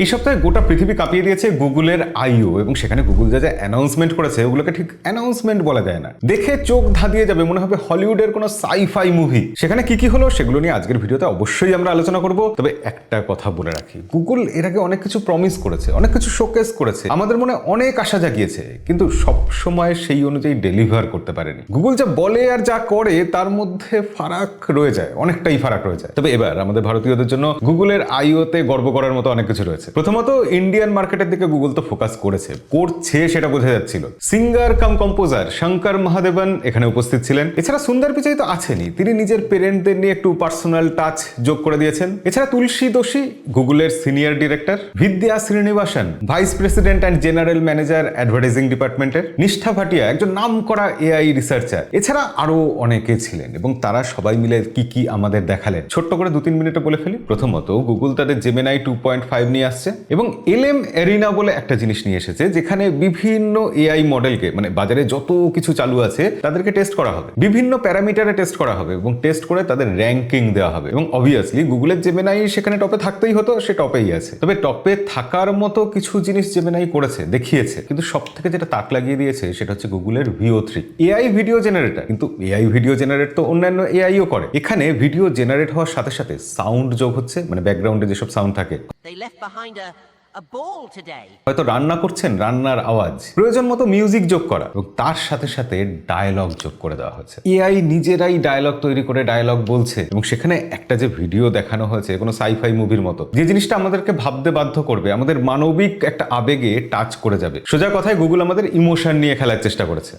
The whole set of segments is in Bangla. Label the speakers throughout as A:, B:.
A: এই সপ্তাহে গোটা পৃথিবী কাঁপিয়ে দিয়েছে গুগলের আইও, এবং সেখানে গুগল যা যা অ্যানাউন্সমেন্ট করেছে, ওগুলোকে ঠিক অ্যানাউন্সমেন্ট বলা যায় না। দেখে চোখ ধাঁধিয়ে যাবে, মনে হবে হলিউডের কোনো সাইফাই মুভি সেখানে কি কি হলো সেগুলো নিয়ে আজকের ভিডিওতে অবশ্যই আমরা আলোচনা করব। তবে একটা কথা বলে রাখি, গুগল এর আগে অনেক কিছু প্রমিস করেছে, অনেক কিছু শোকেস করেছে। আমাদের মনে অনেক আশা জাগিয়েছে, কিন্তু সব সময় সেই অনুযায়ী ডেলিভার করতে পারেনি। গুগল যা বলে আর যা করে, তার মধ্যে ফারাক রয়ে যায়, অনেকটাই ফারাক রয়ে যায়। তবে এবার আমাদের ভারতীয়দের জন্য গুগলের আইওতে গর্ব করার মতো অনেক কিছু রয়েছে। প্রথমত ইন্ডিয়ান মার্কেটের দিকে গুগল তো ফোকাস করেছে। করছে সেটা বোঝা যাচ্ছিল। Singer cum composer Shankar Mahadevan এখানে উপস্থিত ছিলেন। এছাড়া সুন্দর পিচাই তো আছেনই। তিনি নিজের পেরেন্টদের নিয়ে একটু পার্সোনাল টাচ যোগ করে দিয়েছেন। এছাড়া তুলসী দোষী গুগলের senior director Vidya Srinivasan vice president and general manager advertising ডিপার্টমেন্টের নিষ্ঠা ভাটিয়া, একজন নাম করা এআই রিসার্চার এছাড়া আরও অনেকে ছিলেন এবং তারা সবাই মিলে কি কি আমাদের দেখালেন। ছোট্ট করে দু তিন মিনিটে বলে ফেলি। প্রথমত গুগল তাদের জেমেনাই টু পয়েন্ট ফাইভ নিয়ে আসছে। এবং এলএম এরিনা বলে একটা জিনিস নিয়ে এসেছে, যেখানে বিভিন্ন এআই মডেলকে মানে বাজারে যত কিছু চালু আছে, তাদেরকে টেস্ট করা হবে। বিভিন্ন প্যারামিটারে টেস্ট করা হবে এবং টেস্ট করে তাদের র্যাঙ্কিং দেওয়া হবে। এবং অবভিয়াসলি গুগলের জেমেনাই সেখানে টপে থাকতেই হতো, সে টপেই আছে। তবে টপে থাকার মতো কিছু জিনিস জেমেনাই করেছে, দেখিয়েছে। কিন্তু সব থেকে যেটা তাক লাগিয়ে দিয়েছে, সেটা হচ্ছে গুগলের Veo three AI video generator কিন্তু এআই ভিডিও জেনারেট তো অন্যান্য এআইও করে। এখানে ভিডিও জেনারেট হওয়ার সাথে সাথে সাউন্ড যোগ হচ্ছে মানে ব্যাকগ্রাউন্ডে যেসব সাউন্ড থাকে।
B: Behind a.
A: হয়তো রান্না করছেন রান্নার আওয়াজ। প্রয়োজন মতো মিউজিক যোগ করা এবং তার সাথে সাথে ডায়লগ যোগ করে দেওয়া হয়েছে। এআই নিজেরাই ডায়লগ তৈরি করে ডায়লগ বলছে এবং সেখানে একটা যে ভিডিও দেখানো হয়েছে, কোনো সাইফাই মুভির মতো, যে জিনিসটা আমাদেরকে ভাবতে বাধ্য করবে, আমাদের মানবিক একটা আবেগে টাচ করে যাবে। সোজা কথায় গুগল আমাদের ইমোশন নিয়ে খেলার চেষ্টা করেছে।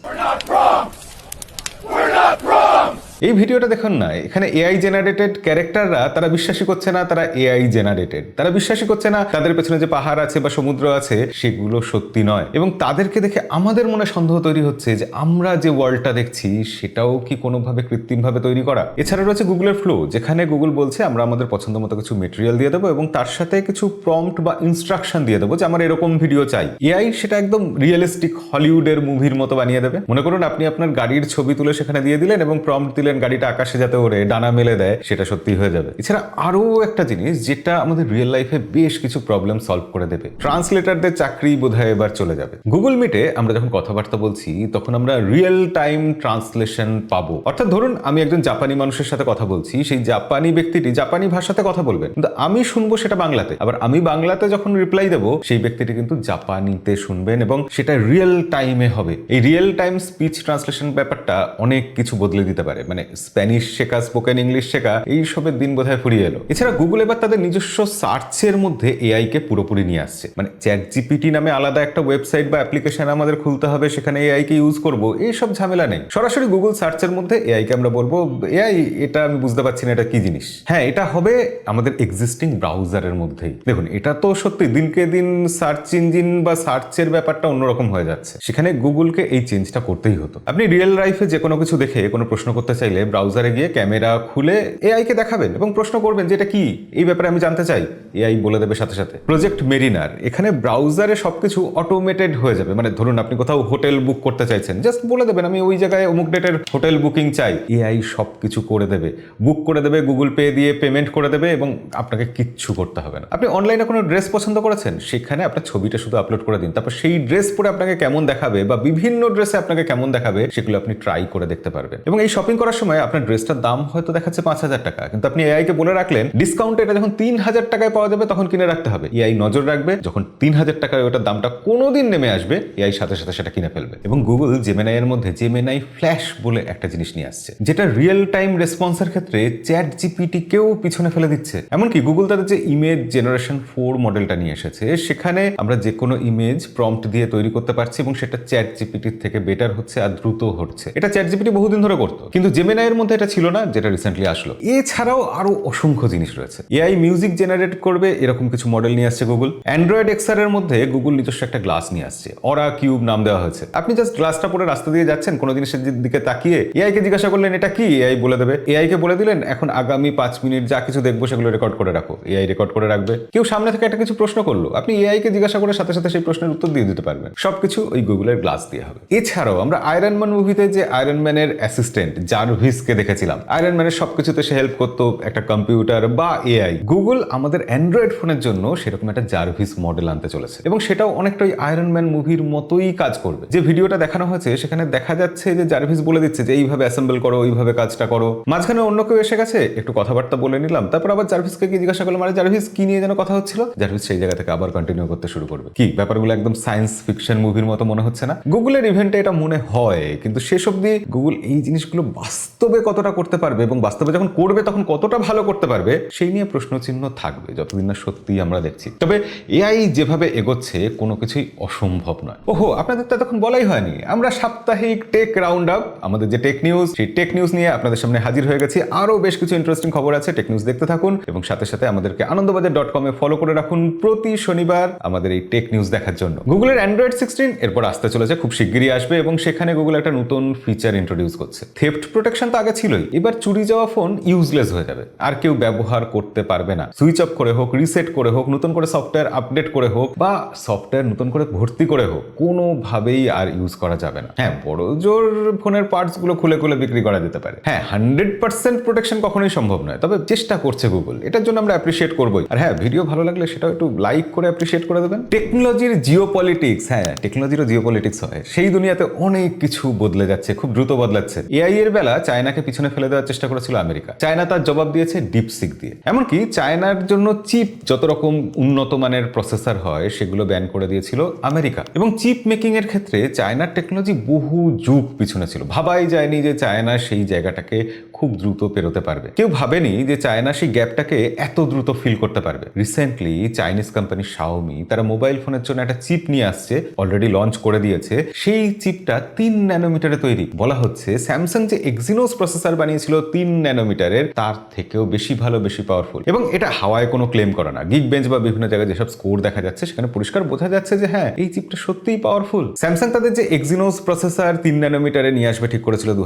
A: এই ভিডিওটা দেখুন না, এখানে এআই জেনারেটেড ক্যারেক্টাররা তারা বিশ্বাসই করছে না তারা এআই জেনারেটেড তারা বিশ্বাসই করছে না তাদের পেছনে যে পাহাড় আছে বা সমুদ্র আছে, সেগুলো সত্যি নয়। এবং তাদেরকে দেখে আমাদের মনে সন্দেহ তৈরি হচ্ছে যে আমরা যে ওয়ার্ল্ডটা দেখছি, সেটাও কি কোনোভাবে কৃত্রিমভাবে তৈরি করা? এছাড়া রয়েছে গুগলের ফ্লো যেখানে গুগল বলছে, আমরা আমাদের পছন্দ মতো কিছু মেটেরিয়াল দিয়ে দেবো এবং তার সাথে কিছু প্রম্পট বা ইনস্ট্রাকশন দিয়ে দেবো যে আমার এরকম ভিডিও চাই। এআই সেটা একদম রিয়েলিস্টিক হলিউডের মুভির মতো বানিয়ে দেবে। মনে করুন, আপনি আপনার গাড়ির ছবি তুলে সেখানে দিয়ে দিলেন এবং প্রম্পট দিলেন গাড়িটা আকাশে যাতে ওরে ডানা মেলে দেয়, সেটা সত্যি হয়ে যাবে। এছাড়া আরও একটা জিনিস যেটা আমাদের রিয়েল লাইফে বেশ কিছু প্রবলেম সলভ করে দেবে। ট্রান্সলেটারদের চাকরি বোধহয় এবার চলে যাবে। গুগল মিটে আমরা যখন কথাবার্তা বলছি, তখন আমরা রিয়েল টাইম ট্রান্সলেশন পাবো। অর্থাৎ ধরুন, আমি একজন জাপানি মানুষের সাথে কথা বলছি, সেই জাপানি ব্যক্তিটি জাপানি ভাষাতে কথা বলবেন, কিন্তু আমি শুনব সেটা বাংলাতে। আবার আমি বাংলাতে যখন রিপ্লাই দেবো, সেই ব্যক্তিটি কিন্তু জাপানিতে শুনবেন এবং সেটা রিয়েল টাইমে হবে। এই রিয়েল টাইম স্পিচ ট্রান্সলেশন ব্যাপারটা অনেক কিছু বদলে দিতে পারে। মানে স্প্যানিশ শেখা, স্পোকেন ইংলিশ শেখা, এই সবের দিন বোধহয় ফুরিয়ে এলো। এছাড়া গুগল এবার তাদের নিজস্ব সার্চের মধ্যে এআই কে পুরোপুরি নিয়ে আসছে। মানে চ্যাট জিপিটি নামে আলাদা একটা ওয়েবসাইট বা অ্যাপ্লিকেশন আমাদের খুলতে হবে, সেখানে এআই কে ইউজ করব এইসব ঝামেলা নেই। সরাসরি গুগল সার্চের মধ্যে এআই কে আমরা বলব, এআই, এটা আমি বুঝতে পারছি না, এটা কি জিনিস? হ্যাঁ এটা হবে আমাদের এক্সিস্টিং ব্রাউজারের মধ্যেই। দেখুন, এটা তো সত্যি দিনকে দিন সার্চ ইঞ্জিন বা সার্চের ব্যাপারটা অন্যরকম হয়ে যাচ্ছে। সেখানে গুগলকে এই চেঞ্জটা করতেই হতো। আপনি রিয়েল লাইফে যে কোনো কিছু দেখে কোনো প্রশ্ন করতে চাইলে ব্রাউজারে গিয়ে ক্যামেরা খুলে এআইকে দেখাবেন এবং প্রশ্ন করবেন যে এটা কি? এই ব্যাপারে আমি জানতে চাই। এআই বলে দেবে সাথে সাথে। প্রজেক্ট মেরিনার এখানে ব্রাউজারে সবকিছু অটোমেটেড হয়ে যাবে। মানে ধরুন আপনি কোথাও হোটেল বুক করতে চাইছেন। জাস্ট বলে দেবেন, আমি ওই জায়গায় অমুক ডেটের হোটেল বুকিং চাই। এআই সব কিছু করে দেবে। বুক করে দেবে গুগল পে দিয়ে পেমেন্ট করে দেবে এবং আপনাকে কিচ্ছু করতে হবে না। আপনি অনলাইনে কোনো ড্রেস পছন্দ করেছেন? সেখানে আপনার ছবিটা শুধু আপলোড করে দিন। তারপর সেই ড্রেস পরে আপনাকে কেমন দেখাবে বা বিভিন্ন ড্রেসে আপনাকে কেমন দেখাবে, সেগুলো আপনি ট্রাই করে দেখতে পারবেন। এবং এই শপিং করার সময় আপনার ড্রেসটার দাম হয়তো দেখাচ্ছে পাঁচ হাজার টাকা, কিন্তু আপনি এআই কে বলে রাখলেন ডিসকাউন্টে এটা যখন তিন হাজার টাকায় পাওয়া যাবে তখন কিনে রাখতে হবে। এআই নজর রাখবে, যখন তিন হাজার টাকায় ওটার দামটা কোনোদিন নেমে আসবে এআই সাথে সাথে সেটা কিনে ফেলবে। এবং গুগল জেমেনাই এর মধ্যে জেমেনাই ফ্ল্যাশ বলে একটা জিনিস নিয়ে আসছে, যেটা রিয়েল টাইম রেসপন্সের ক্ষেত্রে চ্যাট জিপিটি কেও পিছনে ফেলে দিচ্ছে। এমনকি গুগল তাদের যে ইমেজ জেনারেশন ফোর মডেলটা নিয়ে এসেছে, সেখানে আমরা যে কোনো ইমেজ প্রম্পট দিয়ে তৈরি করতে পারছি এবং সেটা চ্যাট জিপিটির থেকে বেটার হচ্ছে আর দ্রুত হচ্ছে। এটা চ্যাট জিপিটি বহুদিন ধরে করতো, কিন্তু জেমেনাই এর মধ্যে এটা ছিল না, যেটা রিসেন্টলি আসলো। এছাড়াও আরও অসংখ্য জিনিস রয়েছে। এআই মিউজিক জেনারেট করবে, এরকম কিছু মডেল নিয়ে আসছে গুগল অ্যান্ড্রয়েড এক্সার এর মধ্যে গুগল নিজস্ব একটা গ্লাস নিয়ে আসছে। অরা কিউব নাম দেওয়া হয়েছে। আপনি জাস্ট গ্লাসটা পরে রাস্তা দিয়ে যাচ্ছেন, কোনো জিনিসের দিকে তাকিয়ে এআই কে জিজ্ঞাসা করলেন, এটা কি? এআই বলে দেবে। এআই কে বলে দিলেন, এখন আগামী পাঁচ মিনিট যা কিছু দেখব সেগুলো রেকর্ড করে রাখো। এআই রেকর্ড করে রাখবে। কেউ সামনে থেকে একটা কিছু প্রশ্ন করল। আপনি এআই কে জিজ্ঞাসা করে সাথে সাথে সেই প্রশ্নের উত্তর দিয়ে দিতে পারবেন। সবকিছু ওই গুগলের গ্লাস দিয়ে হবে। এছাড়াও আমরা আয়রন ম্যান মুভিতে যে আয়রন ম্যানের অ্যাসিস্ট্যান্ট যার জার্ভিসকে দেখেছিলাম। আয়রন ম্যানের সবকিছুতে সে হেল্প করতো একটা কম্পিউটার বা এআই গুগল আমাদের অ্যান্ড্রয়েড ফোনের জন্য সেরকম একটা জার্ভিস মডেল আনতে চলেছে। এবং সেটাও অনেকটা ওই আয়রন ম্যান মুভির মতোই কাজ করবে। যে ভিডিওটা দেখানো হয়েছে, সেখানে দেখা যাচ্ছে যে জার্ভিস বলে দিচ্ছে যে, এইভাবে অ্যাসেম্বল করো, ওইভাবে কাজটা করো। মাঝখানে অন্য কেউ এসে গেছে, একটু কথাবার্তা বলে নিলাম। তারপর আবার জার্ভিসকে কি জিজ্ঞাসা করলাম, আরে জার্ভিস কি নিয়ে যেন কথা হচ্ছিল? জার্ভিস সেই জায়গা থেকে আবার কন্টিনিউ করতে শুরু করবে। কি, ব্যাপারগুলো একদম সায়েন্স ফিকশন মুভির মতো মনে হচ্ছে না? গুগলের ইভেন্টে এটা মনে হয়, কিন্তু শেষ অব্দি গুগল এই জিনিসগুলো বাস্তবে কতটা করতে পারবে এবং বাস্তবে যখন করবে তখন কতটা ভালো করতে পারবে, সেই নিয়ে প্রশ্নচিহ্ন থাকবে, যতদিন না সত্যি আমরা দেখছি। তবে এআই যেভাবে এগোচ্ছে কোনো কিছুই অসম্ভব নয়। ওহো আপনাদের তো তখন বলাই হয়নি। আমরা সাপ্তাহিক টেক রাউন্ড আপ আমাদের যে টেক নিউজ, সেই টেক নিউজ নিয়ে আপনাদের সামনে হাজির হয়ে গেছি। আরও বেশ কিছু ইন্টারেস্টিং খবর আছে, টেক নিউজ দেখতে থাকুন এবং সাথে সাথে আমাদেরকে আনন্দবাজার ডট কমে ফলো করে রাখুন প্রতি শনিবার আমাদের এই টেক নিউজ দেখার জন্য। গুগলের অ্যান্ড্রয়েড সিক্সটিন এরপর আসতে চলেছে, খুব শিগগিরই আসবে এবং সেখানে গুগল একটা নতুন ফিচার ইন্ট্রোডিউস করছে। থেফট প্রোটেকশন তো আগে ছিলই। এবার চুরি যাওয়া ফোন ইউজলেস হয়ে যাবে। আর কেউ ব্যবহার করতে পারবে না। সুইচ অফ করে হোক রিসেট করে হোক, নতুন করে সফটওয়্যার আপডেট করে হোক, বা সফটওয়্যার নতুন করে ভর্তি করে হোক, কোনোভাবেই আর ইউজ করা যাবে না। হ্যাঁ বড় জোর ফোনের পার্টসগুলো খুলে খুলে বিক্রি করা যেতে পারে। হ্যাঁ হান্ড্রেড পার্সেন্ট প্রোটেকশন কখনোই সম্ভব নয়। তবে চেষ্টা করছে গুগল এটার জন্য আমরা অ্যাপ্রিসিয়েট করবোই। আর হ্যাঁ ভিডিও ভালো লাগলে সেটাও একটু লাইক করে অ্যাপ্রিসিয়েট করে দেবেন। টেকনোলজির জিও পলিটিক্স হ্যাঁ টেকনোলজিরও জিও পলিটিক্স হয়। সেই দুনিয়াতে অনেক কিছু বদলে যাচ্ছে, খুব দ্রুত বদলাচ্ছে। এআই এর বেলা চায়নাকে পিছনে ফেলে দেওয়ার চেষ্টা করেছিল আমেরিকা। চায়না তার জবাব দিয়েছে ডিপসিক দিয়ে। এমনকি চায়নার জন্য চিপ যত রকম উন্নত মানের প্রসেসর হয়, সেগুলো ব্যান করে দিয়েছিল আমেরিকা। এবং চিপ মেকিং এর ক্ষেত্রে চায়নার টেকনোলজি বহু যুগ পিছনে ছিল। ভাবাই যায়নি যে চায়না সেই জায়গাটাকে খুব দ্রুত পেরোতে পারবে। কেউ ভাবেনি যে চায়না সেই গ্যাপটাকে এত দ্রুত ফিল করতে পারবে। রিসেন্টলি চাইনিজ কোম্পানি শাওমি তারা মোবাইল ফোনের জন্য একটা চিপ নিয়ে আসছে, অলরেডি লঞ্চ করে দিয়েছে। সেই চিপটা তিন ন্যানোমিটারে তৈরি। বলা হচ্ছে স্যামসাং যে এক্সিনোস প্রসেসর বানিয়েছিল তিন ন্যানোমিটারের তার থেকেও বেশি ভালো, বেশি পাওয়ারফুল এবং এটা হাওয়ায় কোনো ক্লেম করে না। গিগ বেঞ্চ বা বিভিন্ন জায়গায় যেসব স্কোর দেখা যাচ্ছে, সেখানে পরিষ্কার বোঝা যাচ্ছে যে হ্যাঁ এই চিপটা সত্যিই পাওয়ারফুল স্যামসাং তাদের যে এক্সিনোস প্রসেসর তিন ন্যানোমিটারে নিয়ে আসবে ঠিক করেছিল দু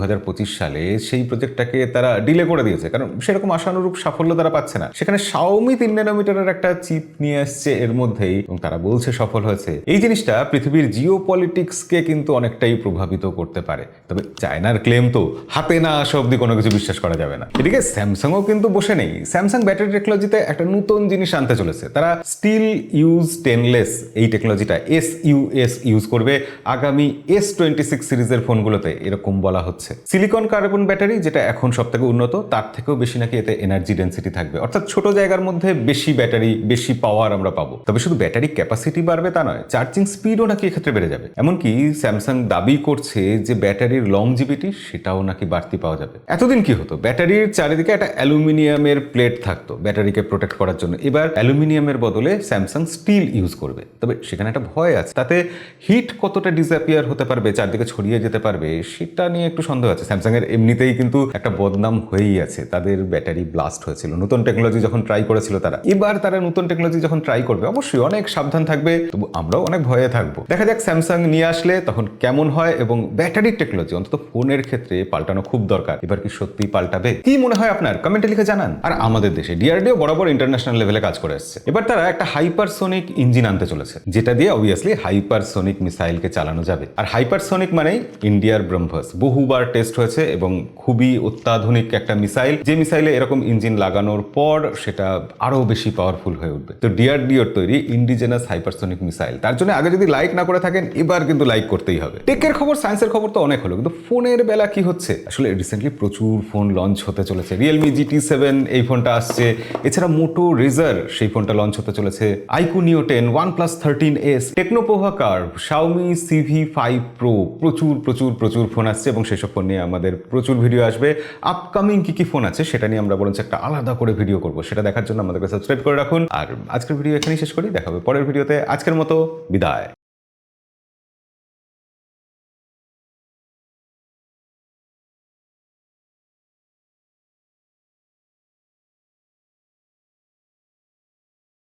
A: সালে, সেই প্রজেক্টটাকে তারা ডিলে করে দিয়েছে। কারণ সেরকম আশানুরূপ সাফল্য তারা পাচ্ছে না। সেখানে শাওমি তিন ন্যানোমিটারের একটা চিপ নিয়ে আসছে এর মধ্যেই, এবং তারা বলছে সফল হয়েছে। এই জিনিসটা পৃথিবীর জিও পলিটিক্সকে কিন্তু অনেকটাই প্রভাবিত করতে পারে। তবে চায়নার ক্লেম তো হাতে না আসা অব্দি কোনো কিছু বিশ্বাস করা যাবে না। এদিকে স্যামসাংও কিন্তু বসে নেই। স্যামসাং ব্যাটারি টেকনোলজিতে একটা নতুন জিনিস আনতে চলেছে। তারা স্টিল ইউজ টেনলেস এই টেকনোলজিটা এস ইউএস ইউজ করবে। আগামী এস টোয়েন্টি সিক্স সিরিজের ফোনগুলোতে এরকম বলা হচ্ছে। সিলিকন কার্বন ব্যাটারি, যেটা এখন সব থেকে উন্নত, তার থেকেও বেশি নাকি এতে এনার্জি ডেন্সিটি থাকবে। অর্থাৎ ছোট জায়গার মধ্যে বেশি ব্যাটারি, বেশি পাওয়ার আমরা পাবো। তবে শুধু ব্যাটারি ক্যাপাসিটি বাড়বে তা নয় চার্জিং স্পিডও নাকি এক্ষেত্রে বেড়ে যাবে। এমনকি স্যামসাং দাবি করছে যে ব্যাটারির লংজিভিটি সেটাও নাকি বাড়তি পাওয়া যাবে। এতদিন কি হতো? ব্যাটারির চারিদিকে একটা অ্যালুমিনিয়ামের প্লেট থাকতো, ব্যাটারিকে প্রোটেক্ট করার জন্য। এবার অ্যালুমিনিয়ামের বদলে স্যামসাং স্টিল ইউজ করবে। তবে সেখানে একটা ভয় আছে। তাতে হিট কতটা ডিসঅ্যাপিয়ার হতে পারবে, চারদিকে ছড়িয়ে যেতে পারবে, সেটা নিয়ে একটু সন্দেহ আছে। স্যামসাং এর এমনিতেই কিন্তু একটা বদনাম হয়েই আছে। তাদের ব্যাটারি ব্লাস্ট হয়েছিল। নতুন টেকনোলজি যখন ট্রাই করেছিল তারা। এবার তারা নতুন টেকনোলজি যখন ট্রাই করবে, অবশ্যই অনেক সাবধান থাকবে। তবু আমরাও অনেক ভয়ে থাকব। দেখা যাক স্যামসাং নিয়ে আসলে তখন কেমন হয় এবং ব্যাটারি টেকনোলজি অন্তত ফোনের ক্ষেত্রে পাল্টানো খুব দরকার। এবার কি সত্যি পাল্টাবে? কি মনে হয় আপনার? কমেন্টে লিখে জানান। আর আমাদের দেশে ডিআরডিও বরাবর ইন্টারন্যাশনাল লেভেলে কাজ করে আসছে এবার তারা একটা হাইপারসোনিক ইঞ্জিন আনতে চলেছে। যেটা দিয়ে অবভিয়াসলি হাইপারসোনিক মিসাইলকে চালানো যাবে। আর হাইপারসোনিক মানেই ইন্ডিয়ার ব্রহ্মস বহুবার টেস্ট হয়েছে এবং খুবই অত্যাধুনিক একটা মিসাইল যে মিসাইলে এরকম ইঞ্জিন লাগানোর পর সেটা আরও বেশি পাওয়ারফুল হয়ে উঠবে। তো ডিআরডিওর তৈরি ইন্ডিজেনাস হাইপারসোনিক মিসাইল তার জন্য আগে যদি লাইক না করে থাকেন, এবার কিন্তু লাইক করতেই হবে। টেকের খবর সায়েন্সের খবর তো অনেক হলো। কিন্তু ফোনের বেলা কি হচ্ছে? আসলে রিসেন্টলি প্রচুর ফোন লঞ্চ হতে চলেছে। রিয়েলমি জিটি সেভেন এই ফোনটা আসছে। এছাড়া মোটো রেজার সেই ফোনটা লঞ্চ হতে চলেছে। IQOO neo ten OnePlus thirteen S Tecno Pova curve Xiaomi Civi five pro প্রচুর প্রচুর প্রচুর ফোন আসছে এবং সেসব ফোন নিয়ে আমাদের প্রচুর ভিডিও আসবে। আপকামিং কি কি ফোন আছে সেটা নিয়ে আমরা বরঞ্চ একটা আলাদা করে ভিডিও করব। সেটা দেখার জন্য আমাদেরকে সাবস্ক্রাইব করে রাখুন। আর আজকের ভিডিও এখানেই শেষ করি। দেখাবে পরের ভিডিওতে আজকের মতো বিদায়।